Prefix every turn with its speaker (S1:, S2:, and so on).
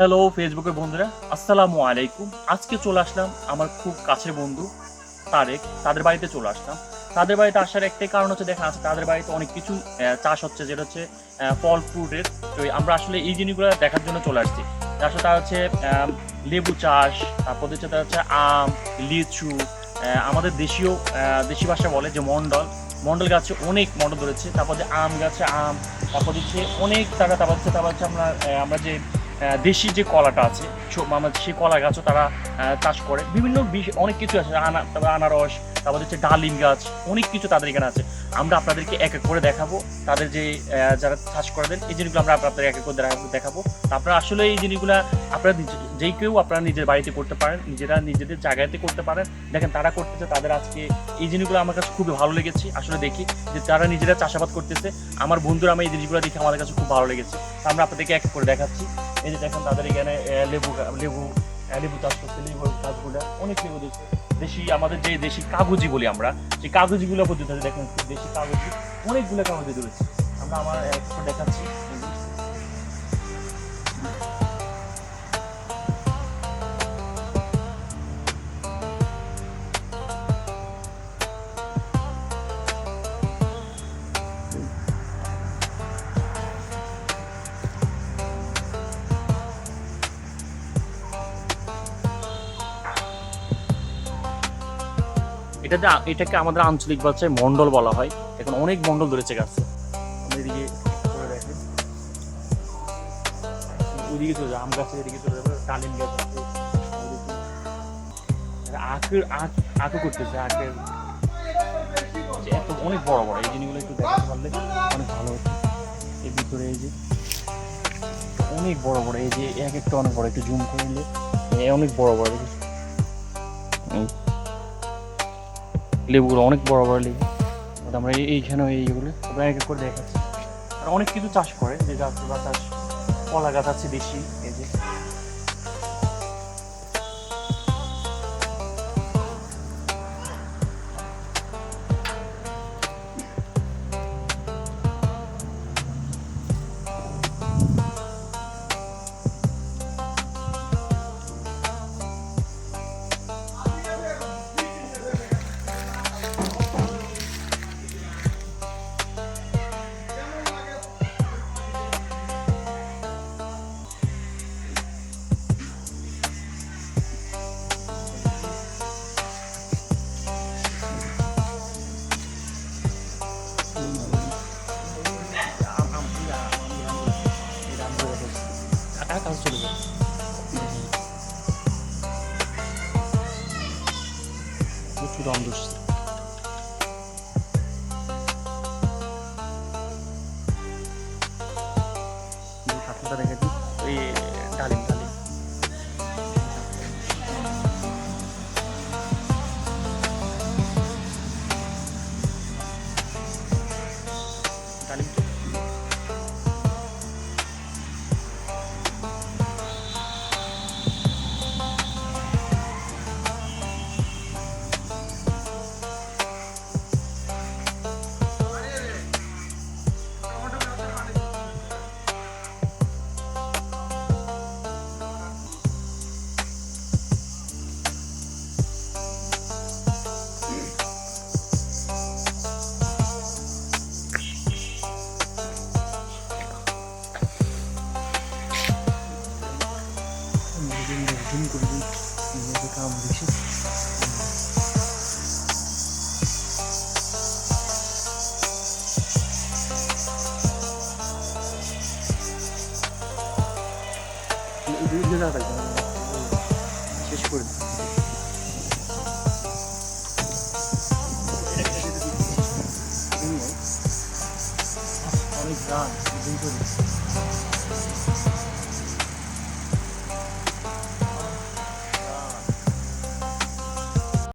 S1: Hello ফেসবুকের বন্ধুরা, আসসালামু আলাইকুম। আজকে চলে আসলাম আমার খুব কাছের বন্ধু তারেক, তাদের বাড়িতে চলে আসলাম। তাদের বাড়িতে আসার একটাই কারণ হচ্ছে দেখা আছে তাদের বাড়িতে অনেক কিছু চাষ হচ্ছে, যেটা হচ্ছে ফল ফ্রুটের তো আমরা আসলে এই জিনিসগুলো দেখার জন্য চলে আসছি। আসলে তার হচ্ছে লেবু চাষ, তারপর হচ্ছে তার হচ্ছে আম, লিচু আমাদের দেশীয় দেশি ভাষা বলে যে মন্ডল। মন্ডল গাছে অনেক মন্ডল ধরেছে, তারপর যে আম গাছে আম, তারপর হচ্ছে অনেক টাকা তারপর হচ্ছে তারপর হচ্ছে আমরা আমরা যে দেশি যে কলাটা আছে, ছো- সেই কলা গাছও তারা চাষ করে। বিভিন্ন অনেক কিছু আছে, আনা আনারস, তারপর হচ্ছে ডালিম গাছ, অনেক কিছু তাদের এখানে আছে। আমরা আপনাদেরকে এক এক করে দেখাবো, তাদের যে যারা চাষ করে দেন, এই জিনিসগুলো আমরা আপনাদের এক এক করে দেখাবো- আপনারা আসলে এই জিনিসগুলো আপনারা যেই কেউ আপনারা নিজের বাড়িতে করতে পারেন, নিজেরা নিজেদের জায়গাতে করতে পারেন। দেখেন তারা করতেছে, তাদের আজকে এই জিনিসগুলো আমার কাছে খুবই ভালো লেগেছে। আসলে দেখি যে তারা নিজেরা চাষাবাদ করতেছে। আমার বন্ধুরা আমি এই জিনিসগুলো দেখে আমাদের কাছে খুব ভালো লেগেছে। আমরা আপনাদেরকে এক করে দেখাচ্ছি। এই যে দেখেন তাদের এখানে লেবু লেবু লেবু চাষ করছে, লেবু গাছগুলো অনেক লেবু দেশি, আমাদের যে দেশি কাগজি বলি আমরা, সেই কাগজিগুলো পর্যন্ত দেখেন দেশি কাগজি, অনেকগুলো কাগজি রয়েছে। আমরা আমার দেখাচ্ছি। এটা যে এটাকে আমাদের আঞ্চলিক ভাষায় মন্ডল বলা হয়। এখন অনেক মন্ডল ধরেছে গাছে। আমরা এদিকে ওইদিকে চলে যাবে আম গাছে এদিকে চলে যাবে, ডালিম গাছ আখের, আখ আখও করতেছে, আখের। এত অনেক বড় বড়, এই জিনিসগুলো একটু দেখাতে পারলে অনেক ভালো হতো। এর ভিতরে এই যে অনেক বড় বড়, এই যে এক একটা অনেক বড়, একটু জুম করে নিলে। অনেক বড় বড়। এই লেবুগুলো, অনেক বড় বড় লেবু। আমরা এই- এইখানেও এইগুলো আমরা এক এক করে দেখাচ্ছি। আর অনেক কিছু চাষ করে যে গাছ চাষ কলা গাছ আছে বেশি, এই যে। কাজ চলে যায় প্রচুর জুম করে দিই এদিকে আম বেশি শেষ করে। অনেক গান।